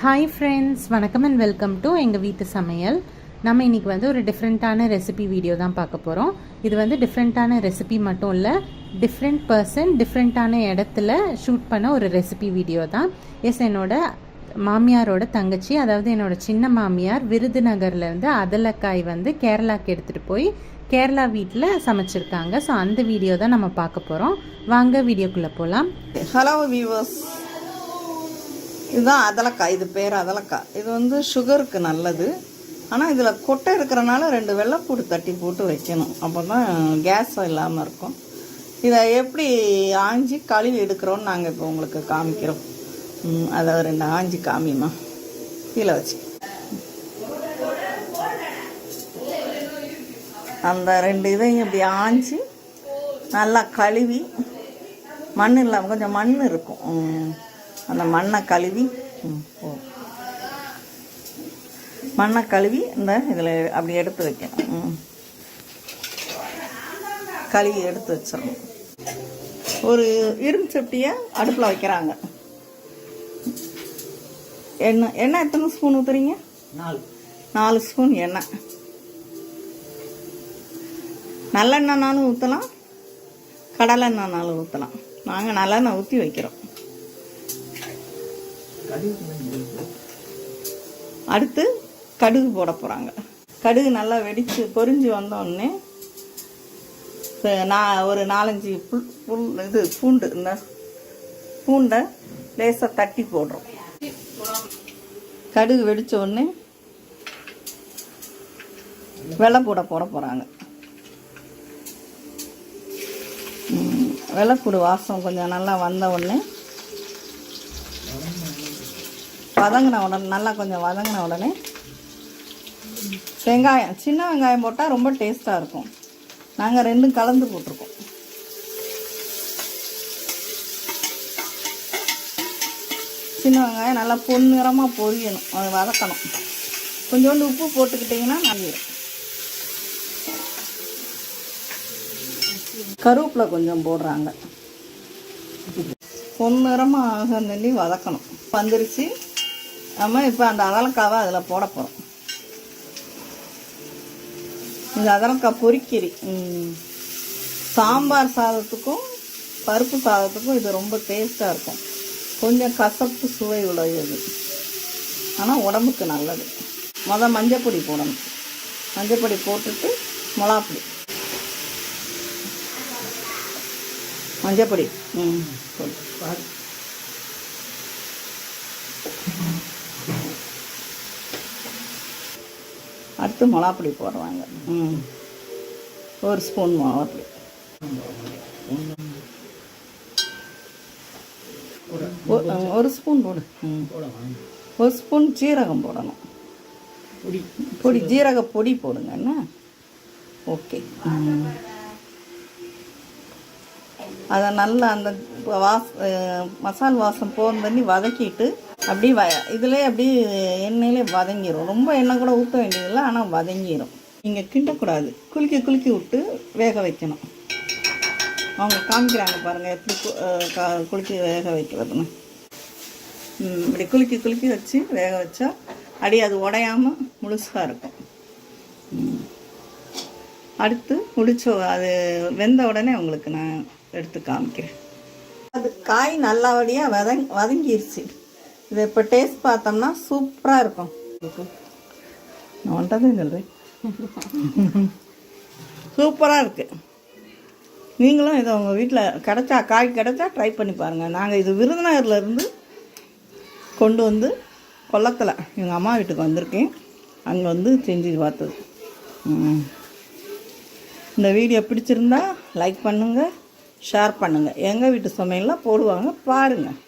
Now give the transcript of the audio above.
Hi friends வணக்கம் and welcome to எங்கள் வீட்டு சமையல். நம்ம இன்றைக்கி வந்து ஒரு டிஃப்ரெண்ட்டான ரெசிபி வீடியோ தான் பார்க்க போகிறோம் இது வந்து டிஃப்ரெண்ட்டான ரெசிபி மட்டும் இல்லை டிஃப்ரெண்ட் பர்சன் டிஃப்ரெண்ட்டான இடத்துல ஷூட் பண்ண ஒரு ரெசிபி வீடியோ தான். எஸ் என்னோட மாமியாரோட தங்கச்சி அதாவது என்னோட சின்ன மாமியார் விருதுநகர்லேருந்து அதலக்காய் வந்து கேரளாக்கு எடுத்துகிட்டு போய் கேரளா வீட்டில் சமைச்சிருக்காங்க. ஸோ அந்த வீடியோ தான் நம்ம பார்க்க போகிறோம் வாங்க வீடியோக்குள்ளே போகலாம் ஹலோ வியூவர்ஸ் இதுதான் அதலக்காய் இது பேர் அதலக்காய். இது வந்து சுகருக்கு நல்லது. ஆனால் இதில் கொட்டை இருக்கிறனால ரெண்டு வெள்ளைப்பூடு தட்டி போட்டு வைக்கணும். அப்போ தான் கேஸ் இல்லாமல் இருக்கும். இதை எப்படி ஆஞ்சி கழுவி எடுக்கிறோன்னு நாங்கள் இப்போ உங்களுக்கு காமிக்கிறோம். அதை ரெண்டு ஆஞ்சி காமிமா. கீழே வச்சு. அந்த ரெண்டு இதையும் இப்படி ஆஞ்சி நல்லா கழுவி. மண் இல்லாமல் கொஞ்சம் மண் இருக்கும். அந்த மண்ணை கழுவி. மண்ணை கழுவி இந்த இதில் அப்படி எடுத்து வைக்கணும். கழுவி எடுத்து வச்சிடணும். ஒரு இரும்பு சட்டியை அடுப்பில் வைக்கிறாங்க. எண்ணெய் எண்ணெய் எத்தனை ஸ்பூன் ஊற்றுறீங்க நாலு. நாலு ஸ்பூன் எண்ணெய். நல்லெண்ணெய்னாலும் ஊற்றலாம் கடலெண்ணெய்னாலும் ஊற்றலாம் நாங்கள் நல்லெண்ணெய் ஊற்றி வைக்கிறோம். அடுத்து கடுகு போட போகிறாங்க கடுகு நல்லா வெடித்து பொறிஞ்சு வந்தோடனே நான் ஒரு நாலஞ்சு புல் புல் இது பூண்டு இந்த பூண்டை லேசாக தட்டி போடுறோம். கடுகு வெடிச்ச உடனே வெள்ளைப்பூடை போட போகிறாங்க வெள்ளைப்பூடு வாசம் கொஞ்சம் நல்லா வந்த உடனே வதங்கின உடனே நல்லா கொஞ்சம் வதங்கின உடனே வெங்காயம் சின்ன வெங்காயம் போட்டால் ரொம்ப டேஸ்ட்டாக இருக்கும். நாங்கள் ரெண்டும் கலந்து போட்டிருக்கோம். சின்ன வெங்காயம் நல்லா பொன்னிறமாக பொரியணும். அதை வதக்கணும். கொஞ்சோண்டு உப்பு போட்டுக்கிட்டிங்கன்னா நல்லது கருவேப்பிலை கொஞ்சம் போடுறாங்க. பொன்னிறமாக ஆகி வதக்கணும். வந்துருச்சு. நம்ம இப்போ அந்த அதலக்காவை அதில் போட போகிறோம் இந்த அதலக்காய் பொறிக்கறி. சாம்பார் சாதத்துக்கும் பருப்பு சாதத்துக்கும் இது ரொம்ப டேஸ்ட்டாக இருக்கும். கொஞ்சம் கசப்பு சுவை உடையது. ஆனால் உடம்புக்கு நல்லது. மொதல் மஞ்சப்பொடி போடணும். மஞ்சப்பொடி போட்டுட்டு மிளாப்பொடி மஞ்சப்பொடி ம் போடு. அடுத்து மிளகாப்பொடி போடுறாங்க ம். ஒரு ஸ்பூன் மிளகாப்பொடி ஒரு ஸ்பூன் போடு. ம். ஒரு ஸ்பூன் ஜீரகம் போடணும். பொடி. பொடி ஜீரக பொடி போடுங்க என்ன? ஓகே. அதை நல்லா அந்த வாஸ் அஹ் மசால் வாசம் போகும் தண்ணி வதக்கிட்டு அப்படி வ இதில் அப்படி எண்ணெயிலே வதங்கிரும். ரொம்ப எண்ணெய் கூட ஊற்ற வேண்டியதில்லை ஆனால் வதங்கிடும் நீங்கள் கிண்டக்கூடாது. குலுக்கி குலுக்கி விட்டு வேக வைக்கணும். அவங்க காமிக்கிறாங்க பாருங்கள் எப்படி கு- குலுக்கி வேக வைக்கிறதுன்னு. ம், இப்படி குலுக்கி குலுக்கி வச்சு வேக வச்சா அடி அது உடையாம முழுசாக இருக்கும். அடுத்து முடிச்ச அது வெந்த உடனே உங்களுக்கு நான் எடுத்து காமிக்கிறேன். அது காய் நல்லபடியாக வதங் வதங்கிருச்சு. இதை இப்போ டேஸ்ட் பார்த்தோம்னா சூப்பராக இருக்கும். நான் வந்துட்டதே சொல்கிறேன் சூப்பராக இருக்குது நீங்களும் இதை உங்கள் வீட்டில் கிடைச்சா காய் கிடைச்சா ட்ரை பண்ணி பாருங்கள் நாங்கள் இது விருதுநகர்ல இருந்து கொண்டு வந்து கொல்லத்தில் எங்கள் அம்மா வீட்டுக்கு வந்திருக்கேன். அங்கே வந்து செஞ்சு பார்த்தது. இந்த வீடியோ பிடிச்சிருந்தா லைக் பண்ணுங்கள் ஷேர் பண்ணுங்கள் எங்கள் வீட்டு சமையல்லாம் போடுவாங்க பாருங்கள்